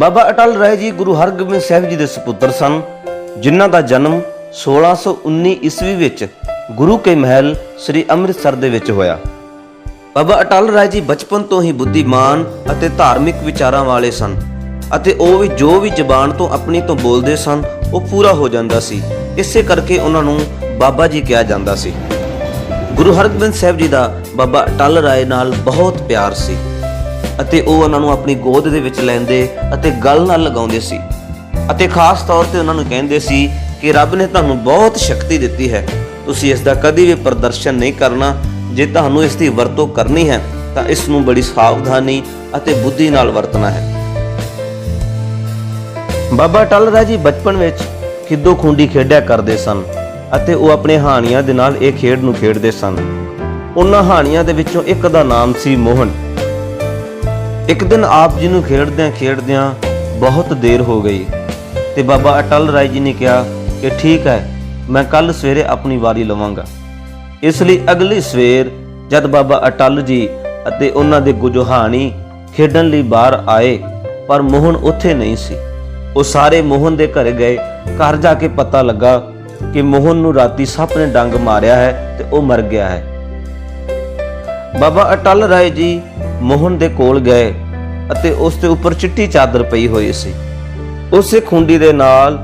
ਬਾਬਾ ਅਟਲ ਰਾਏ ਜੀ ਗੁਰੂ ਹਰਗੋਬਿੰਦ ਸਾਹਿਬ ਜੀ ਦੇ ਸੁਪੁੱਤਰ ਸਨ, ਜਿਨ੍ਹਾਂ ਦਾ ਜਨਮ 1619 ਈਸਵੀ ਵਿੱਚ ਗੁਰੂ ਕੇ ਮਹਿਲ ਸ੍ਰੀ ਅੰਮ੍ਰਿਤਸਰ ਦੇ ਵਿੱਚ ਹੋਇਆ। ਬਾਬਾ ਅਟਲ ਰਾਏ ਜੀ ਬਚਪਨ ਤੋਂ ਹੀ ਬੁੱਧੀਮਾਨ ਅਤੇ ਧਾਰਮਿਕ ਵਿਚਾਰਾਂ ਵਾਲੇ ਸਨ ਅਤੇ ਉਹ ਵੀ ਜੋ ਵੀ ਜ਼ਬਾਨ ਤੋਂ ਆਪਣੀ ਤੋਂ ਬੋਲਦੇ ਸਨ, ਉਹ ਪੂਰਾ ਹੋ ਜਾਂਦਾ ਸੀ। ਇਸੇ ਕਰਕੇ ਉਹਨਾਂ ਨੂੰ ਬਾਬਾ ਜੀ ਕਿਹਾ ਜਾਂਦਾ ਸੀ। ਗੁਰੂ ਹਰਗੋਬਿੰਦ ਸਾਹਿਬ ਜੀ ਦਾ ਬਾਬਾ ਅਟਲ ਰਾਏ ਨਾਲ ਬਹੁਤ ਪਿਆਰ ਸੀ। ਅਤੇ ਉਹ ਉਹਨਾਂ ਨੂੰ ਆਪਣੀ ਗੋਦ ਦੇ ਵਿੱਚ ਲੈਂਦੇ ਅਤੇ ਗਲ ਨਾਲ ਲਗਾਉਂਦੇ ਸੀ। ਅਤੇ ਖਾਸ ਤੌਰ ਤੇ ਉਹਨਾਂ ਨੂੰ ਕਹਿੰਦੇ ਸੀ ਕਿ ਰੱਬ ਨੇ ਤੁਹਾਨੂੰ ਬਹੁਤ ਸ਼ਕਤੀ ਦਿੱਤੀ ਹੈ। ਤੁਸੀਂ ਇਸ ਦਾ ਕਦੀ ਵੀ ਪ੍ਰਦਰਸ਼ਨ ਨਹੀਂ ਕਰਨਾ। ਜੇ ਤੁਹਾਨੂੰ ਇਸ ਦੀ ਵਰਤੋਂ ਕਰਨੀ ਹੈ, ਤਾਂ ਇਸ ਨੂੰ ਬੜੀ ਸਾਵਧਾਨੀ ਅਤੇ ਬੁੱਧੀ ਨਾਲ ਵਰਤਣਾ ਹੈ। ਬਾਬਾ ਅਟਲ ਰਾਏ ਜੀ ਬਚਪਨ ਵਿੱਚ ਖਿੱਦੋ ਖੁੰਡੀ ਖੇਡਿਆ ਕਰਦੇ ਸਨ ਅਤੇ ਉਹ ਆਪਣੇ ਹਾਣੀਆਂ ਦੇ ਨਾਲ ਇਹ ਖੇਡ ਨੂੰ ਖੇਡਦੇ ਸਨ। ਉਹਨਾਂ ਹਾਣੀਆਂ ਦੇ ਵਿੱਚੋਂ ਇੱਕ ਦਾ ਨਾਮ ਸੀ ਮੋਹਨ। ਇੱਕ ਦਿਨ ਆਪ ਜੀ ਨੂੰ ਖੇਡਦਿਆਂ ਖੇਡਦਿਆਂ ਬਹੁਤ ਦੇਰ ਹੋ ਗਈ ਤੇ ਬਾਬਾ ਅਟਲ ਰਾਏ ਜੀ ਨੇ ਕਿਹਾ ਕਿ ਠੀਕ ਹੈ, ਮੈਂ ਕੱਲ ਸਵੇਰੇ ਆਪਣੀ ਵਾਰੀ ਲਵਾਂਗਾ। ਇਸ ਲਈ ਅਗਲੀ ਸਵੇਰ ਜਦ ਬਾਬਾ ਅਟਲ ਜੀ ਅਤੇ ਉਹਨਾਂ ਦੇ ਗੁਜਹਾਨੀ ਖੇਡਣ ਲਈ ਬਾਹਰ ਆਏ, ਪਰ ਮੋਹਨ ਉੱਥੇ ਨਹੀਂ ਸੀ। ਉਹ ਸਾਰੇ ਮੋਹਨ ਦੇ ਘਰ ਗਏ। ਘਰ ਜਾ ਕੇ ਪਤਾ ਲੱਗਾ ਕਿ ਮੋਹਨ ਨੂੰ ਰਾਤੀ ਸੱਪ ਨੇ ਡੰਗ ਮਾਰਿਆ ਹੈ ਤੇ ਉਹ ਮਰ ਗਿਆ ਹੈ। ਬਾਬਾ ਅਟਲ ਰਾਏ ਜੀ ਮੋਹਨ ਦੇ ਕੋਲ ਗਏ ਅਤੇ ਉਸ ਦੇ ਉੱਪਰ ਚਿੱਟੀ ਚਾਦਰ ਪਈ ਹੋਈ ਸੀ। ਉਸੇ ਖੁੰਡੀ ਦੇ ਨਾਲ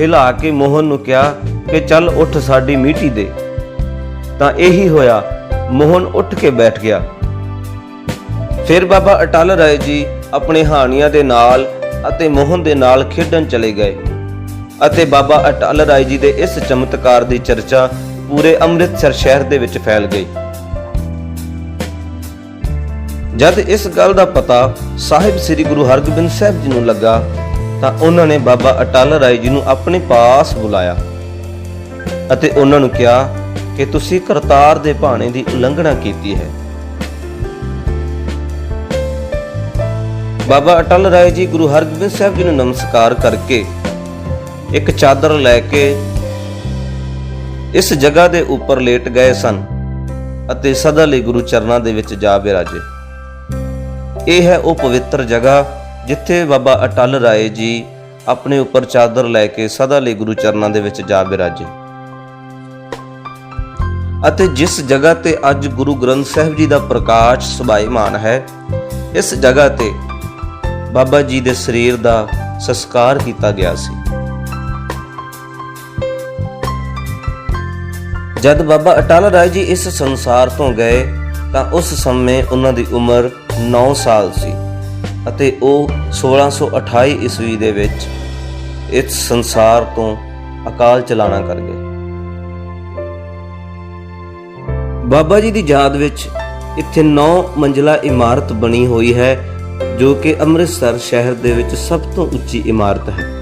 ਹਿਲਾ ਕੇ ਮੋਹਨ ਨੂੰ ਕਿਹਾ ਕਿ ਚੱਲ ਉੱਠ ਸਾਡੀ ਮੀਟੀ ਦੇ। ਤਾਂ ਇਹੀ ਹੋਇਆ, ਮੋਹਨ ਉੱਠ ਕੇ ਬੈਠ ਗਿਆ। ਫਿਰ ਬਾਬਾ ਅਟਲ ਰਾਏ ਜੀ ਆਪਣੇ ਹਾਣੀਆਂ ਦੇ ਨਾਲ ਅਤੇ ਮੋਹਨ ਦੇ ਨਾਲ ਖੇਡਣ ਚਲੇ ਗਏ ਅਤੇ ਬਾਬਾ ਅਟਲ ਰਾਏ ਜੀ ਦੇ ਇਸ ਚਮਤਕਾਰ ਦੀ ਚਰਚਾ ਪੂਰੇ ਅੰਮ੍ਰਿਤਸਰ ਸ਼ਹਿਰ ਦੇ ਵਿੱਚ ਫੈਲ ਗਈ। ਜਦ ਇਸ ਗੱਲ ਦਾ ਪਤਾ ਸਾਹਿਬ ਸ੍ਰੀ ਗੁਰੂ ਹਰਗੋਬਿੰਦ ਸਾਹਿਬ ਜੀ ਨੂੰ ਲੱਗਾ, ਤਾਂ ਉਹਨਾਂ ਨੇ ਬਾਬਾ ਅਟਲ ਰਾਏ ਜੀ ਨੂੰ ਆਪਣੇ ਪਾਸ ਬੁਲਾਇਆ ਅਤੇ ਉਹਨਾਂ ਨੂੰ ਕਿਹਾ ਕਿ ਤੁਸੀਂ ਕਰਤਾਰ ਦੇ ਭਾਣੇ ਦੀ ਉਲੰਘਣਾ ਕੀਤੀ ਹੈ। ਬਾਬਾ ਅਟਲ ਰਾਏ ਜੀ ਗੁਰੂ ਹਰਗੋਬਿੰਦ ਸਾਹਿਬ ਜੀ ਨੂੰ ਨਮਸਕਾਰ ਕਰਕੇ ਇੱਕ ਚਾਦਰ ਲੈ ਕੇ ਇਸ ਜਗ੍ਹਾ ਦੇ ਉੱਪਰ ਲੇਟ ਗਏ ਸਨ ਅਤੇ ਸਦਾ ਲਈ ਗੁਰੂ ਚਰਨਾਂ ਦੇ ਵਿੱਚ ਜਾ ਬਿਰਾਜੇ। ਇਹ ਹੈ ਉਹ ਪਵਿੱਤਰ ਜਗ੍ਹਾ ਜਿੱਥੇ ਬਾਬਾ ਅਟਲ ਰਾਏ ਜੀ ਆਪਣੇ ਉੱਪਰ ਚਾਦਰ ਲੈ ਕੇ ਸਦਾ ਲਈ ਗੁਰੂ ਚਰਨਾਂ ਦੇ ਵਿੱਚ ਜਾ ਬਿਰਾਜੇ। ਅਤੇ ਜਿਸ ਜਗ੍ਹਾ ਤੇ ਅੱਜ ਗੁਰੂ ਗ੍ਰੰਥ ਸਾਹਿਬ ਜੀ ਦਾ ਪ੍ਰਕਾਸ਼ ਸੁਭਾਈਮਾਨ ਹੈ, ਇਸ ਜਗ੍ਹਾ ਤੇ ਬਾਬਾ ਜੀ ਦੇ ਸਰੀਰ ਦਾ ਸੰਸਕਾਰ ਕੀਤਾ ਗਿਆ ਸੀ। ਜਦ ਬਾਬਾ ਅਟਲ ਰਾਏ ਜੀ ਇਸ ਸੰਸਾਰ ਤੋਂ ਗਏ, ਤਾਂ ਉਸ ਸਮੇਂ ਉਹਨਾਂ ਦੀ ਉਮਰ 9 ਸਾਲ ਸੀ ਅਤੇ ਉਹ 1628 ਈਸਵੀ ਦੇ ਵਿੱਚ ਇਸ ਸੰਸਾਰ ਤੋਂ ਅਕਾਲ ਚਲਾਣਾ ਕਰ ਗਏ। ਬਾਬਾ ਜੀ ਦੀ ਯਾਦ ਵਿੱਚ ਇੱਥੇ 9 ਮੰਜ਼ਲਾ ਇਮਾਰਤ ਬਣੀ ਹੋਈ ਹੈ, ਜੋ ਕਿ ਅੰਮ੍ਰਿਤਸਰ ਸ਼ਹਿਰ ਦੇ ਵਿੱਚ ਸਭ ਤੋਂ ਉੱਚੀ ਇਮਾਰਤ ਹੈ।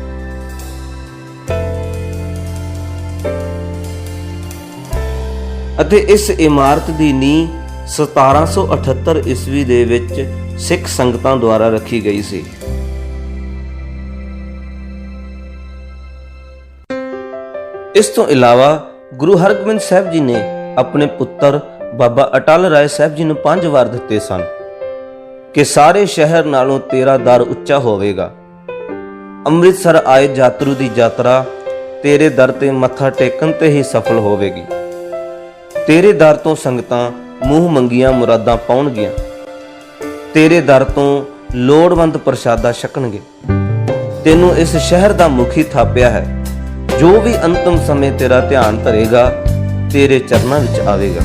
ਅਤੇ ਇਸ ਇਮਾਰਤ ਦੀ ਨੀਂਹ 1778 ਈਸਵੀ ਦੇ ਵਿੱਚ ਸਿੱਖ ਸੰਗਤਾਂ ਦੁਆਰਾ ਰੱਖੀ ਗਈ ਸੀ। ਇਸ ਤੋਂ ਇਲਾਵਾ ਗੁਰੂ ਹਰਗੋਬਿੰਦ ਸਾਹਿਬ ਜੀ ਨੇ ਆਪਣੇ ਪੁੱਤਰ ਬਾਬਾ ਅਟਲ ਰਾਏ ਸਾਹਿਬ ਜੀ ਨੂੰ ਪੰਜ ਵਾਰ ਦਿੱਤੇ ਸਨ ਕਿ ਸਾਰੇ ਸ਼ਹਿਰ ਨਾਲੋਂ ਤੇਰਾ ਦਰ ਉੱਚਾ ਹੋਵੇਗਾ। ਅੰਮ੍ਰਿਤਸਰ ਆਏ ਯਾਤਰੂ ਦੀ ਯਾਤਰਾ ਤੇਰੇ ਦਰ ਤੇ ਮੱਥਾ ਟੇਕਣ ਤੇ ਹੀ ਸਫਲ ਹੋਵੇਗੀ। ਤੇਰੇ ਦਰ ਤੋਂ ਸੰਗਤਾਂ ਮੂੰਹ ਮੰਗੀਆਂ ਮੁਰਾਦਾਂ ਪਾਉਣਗੀਆਂ। ਤੇਰੇ ਦਰ ਤੋਂ ਲੋੜਵੰਦ ਪ੍ਰਸ਼ਾਦਾ ਛਕਣਗੇ। ਤੈਨੂੰ ਇਸ ਸ਼ਹਿਰ ਦਾ ਮੁਖੀ ਥਾਪਿਆ ਹੈ। ਜੋ ਵੀ ਅੰਤਮ ਸਮੇਂ ਤੇਰਾ ਧਿਆਨ ਧਰੇਗਾ, ਤੇਰੇ ਚਰਨਾਂ ਵਿੱਚ ਆਵੇਗਾ।